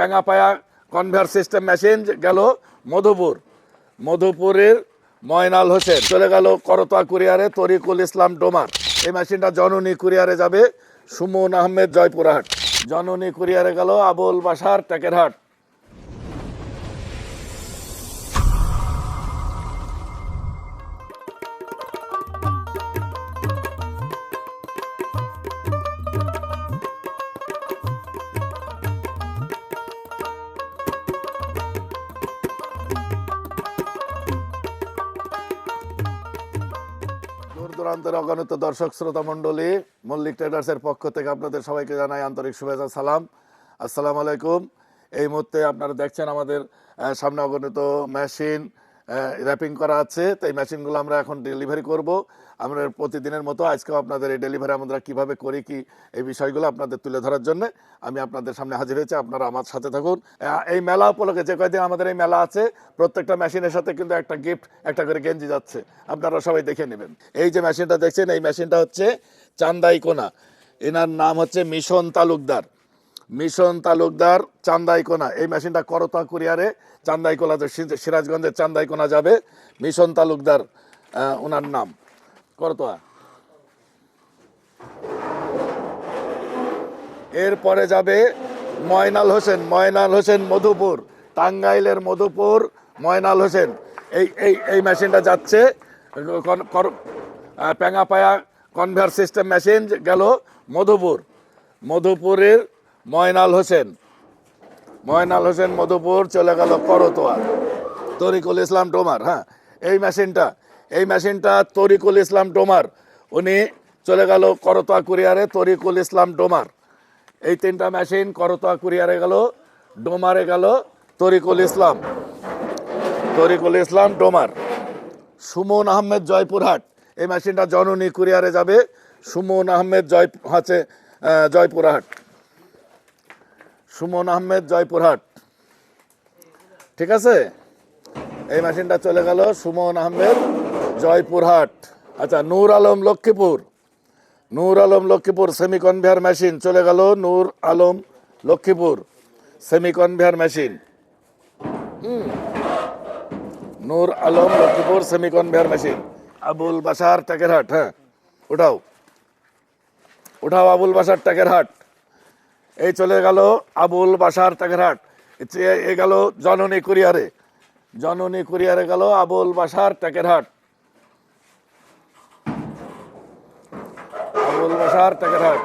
পেঙাপায়া conveyor system machine গেল মধুপুর। মধুপুরের ময়নাল হোসেন চলে গেল করতোয়া কুরিয়ারে তরিকুল ইসলাম ডোমার। এই মেশিনটা জননী কুরিয়ারে যাবে। সুমন আহমেদ জয়পুরহাট। জননী কুরিয়ারে গেল আবুল বাসার টেকেরহাট। দূর দূরান্তের অগণিত দর্শক শ্রোতা মণ্ডলী, মল্লিক ট্রেডার্সের পক্ষ থেকে আপনাদের সবাইকে জানাই আন্তরিক শুভেচ্ছা, সালাম। আসসালামু আলাইকুম। এই মুহূর্তে আপনারা দেখছেন আমাদের সামনে অগণিত মেশিন র্যাপিং করা আছে। তো এই মেশিনগুলো আমরা এখন ডেলিভারি করব। আমরা প্রতিদিনের মতো আজকেও আপনাদের এই ডেলিভারি আমরা কীভাবে করি, কি এই বিষয়গুলো আপনাদের তুলে ধরার জন্য আমি আপনাদের সামনে হাজির হয়েছি। আপনারা আমার সাথে থাকুন। এই মেলা উপলক্ষে যে কয়দিন আমাদের এই মেলা আছে, প্রত্যেকটা মেশিনের সাথে কিন্তু একটা গিফট একটা করে গেঞ্জি যাচ্ছে। আপনারা সবাই দেখে নেবেন। এই যে মেশিনটা দেখছেন, এই মেশিনটা হচ্ছে চান্দাই কোনা এনার নাম হচ্ছে মিশন তালুকদার। মিশন তালুকদার চান্দাইকোনা এই মেশিনটা করতা কুরিয়ারে সি- সিরাজগঞ্জের চান্দাইকোনা যাবে। মিশন তালুকদার ওনার নাম। করতোয়া এরপরে যাবে ময়নাল হোসেন ময়নাল হোসেন মধুপুর টাঙ্গাইলের মধুপুর ময়নাল হোসেন। এই এই এই মেশিনটা যাচ্ছে কন- কর- আহ, সিস্টেম মেশিন গেল মধুপুর। মধুপুরের ময়নাল হোসেন। ময়নাল হোসেন মধুপুর চলে গেল করতোয়া। তরিকুল ইসলাম ডোমার হ্যাঁ? এই মেশিনটা এই মেশিনটা তরিকুল ইসলাম ডোমার। উনি চলে গেল করতোয়া কুরিয়ারে তরিকুল ইসলাম ডোমার। এই তিনটা মেশিন করতোয়া কুরিয়ারে গেল, ডোমারে গেল তরিকুল ইসলাম। তরিকুল ইসলাম ডোমার। সুমন আহমেদ জয়পুরহাট, এই মেশিনটা জননী কুরিয়ারে যাবে। সুমন আহমেদ জয়, হচ্ছে জয়পুরহাট। সুমন আহমেদ জয়পুরহাট ঠিক আছে? এই মেশিনটা চলে গেল সুমন আহমেদ জয়পুরহাট আচ্ছা Nur Alam Lakshmipur. Nur Alam Lakshmipur semi conveyor machine চলে গেল Nur Alam Lakshmipur semi conveyor machine Nur Alam Lakshmipur semi conveyor machine. Abul Basar Takerhat হ্যাঁ। উঠাও। উঠাও আবুল বাসার টাকেরহাট এই চলে গেল আবুল বাসার এ- এ গেল জননী কুরিয়ারে। জননী কুরিয়ারে গেল আবুল বাসার টাকেরহাট আবুল বাসার টাকেরহাট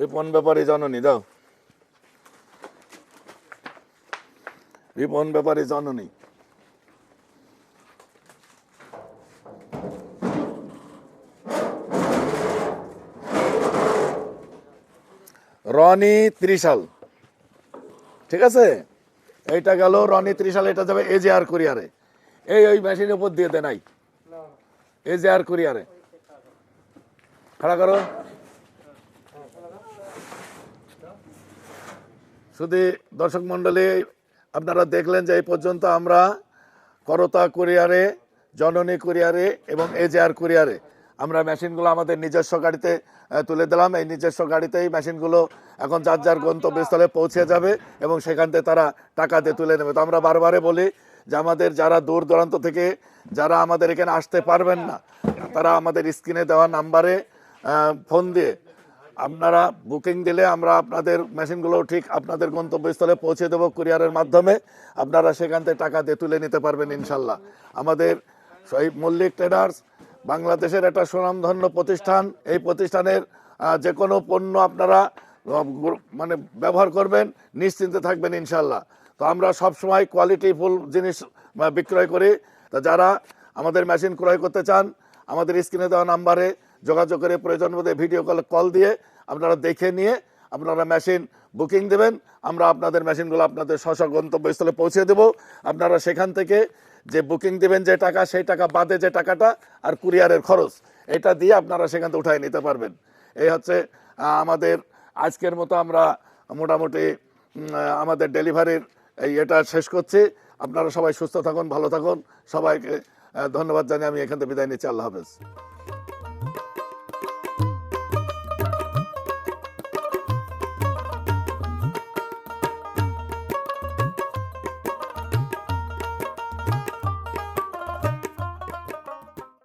রিপন ব্যাপারী জননী, দাও। রিপন ব্যাপারী জননী। রনি ত্রিশাল। ঠিক আছে? এইটা গেল, রনি ত্রিশাল, এটা যাবে এ এজেআর কুরিয়ারে। এই ওই মেশিনের উপর দিয়ে দে নাই এজেআর কুরিয়ারে। খাড়া করো। শুধু দর্শক মণ্ডলী, আপনারা দেখলেন যে এই পর্যন্ত আমরা করতা কুরিয়ারে, জননী কুরিয়ারে এবং এজেআর কুরিয়ারে আমরা মেশিনগুলো আমাদের নিজস্ব গাড়িতে তুলে দিলাম। এই নিজস্ব গাড়িতেই মেশিনগুলো এখন যার যার গন্তব্যস্থলে পৌঁছে যাবে এবং সেখান থেকে তারা টাকা দিয়ে তুলে নেবে। তো আমরা বারবারে বলি যে আমাদের যারা দূর দূরান্ত থেকে, যারা আমাদের এখানে আসতে পারবেন না, তারা আমাদের স্ক্রিনে দেওয়া নাম্বারে ফোন দিয়ে আপনারা বুকিং দিলে আমরা আপনাদের মেশিনগুলো ঠিক আপনাদের গন্তব্যস্থলে পৌঁছে দেবো কুরিয়ারের মাধ্যমে। আপনারা সেখান থেকে টাকা দিয়ে তুলে নিতে পারবেন ইনশাল্লাহ। আমাদের এই মল্লিক ট্রেডার্স বাংলাদেশের একটা সুনামধন্য প্রতিষ্ঠান। এই প্রতিষ্ঠানের যে কোনো পণ্য আপনারা মানে ব্যবহার করবেন, নিশ্চিন্তে থাকবেন ইনশাল্লাহ তো আমরা সবসময় কোয়ালিটিফুল জিনিস বিক্রয় করি। তা যারা আমাদের মেশিন ক্রয় করতে চান, আমাদের স্ক্রিনে দেওয়া নাম্বারে যোগাযোগ করে প্রয়োজন বোধে ভিডিও কল কল দিয়ে আপনারা দেখে নিয়ে আপনারা মেশিন বুকিং দেবেন, আমরা আপনাদের মেশিনগুলো আপনাদের স্ব গন্তব্যস্থলে পৌঁছে দেব। আপনারা সেখান থেকে যে বুকিং দেবেন যে টাকা, সেই টাকা বাদে যে টাকাটা আর কুরিয়ারের খরচ, এটা দিয়ে আপনারা সেখান থেকে উঠাই নিতে পারবেন। এই হচ্ছে আমাদের আজকের মতো আমরা মোটামুটি আমাদের ডেলিভারির এই এটা শেষ করছি। আপনারা সবাই সুস্থ থাকুন, ভালো থাকুন। সবাইকে ধন্যবাদ জানিয়ে আমি এখান থেকে বিদায় নিচ্ছি। আল্লাহ হাফেজ।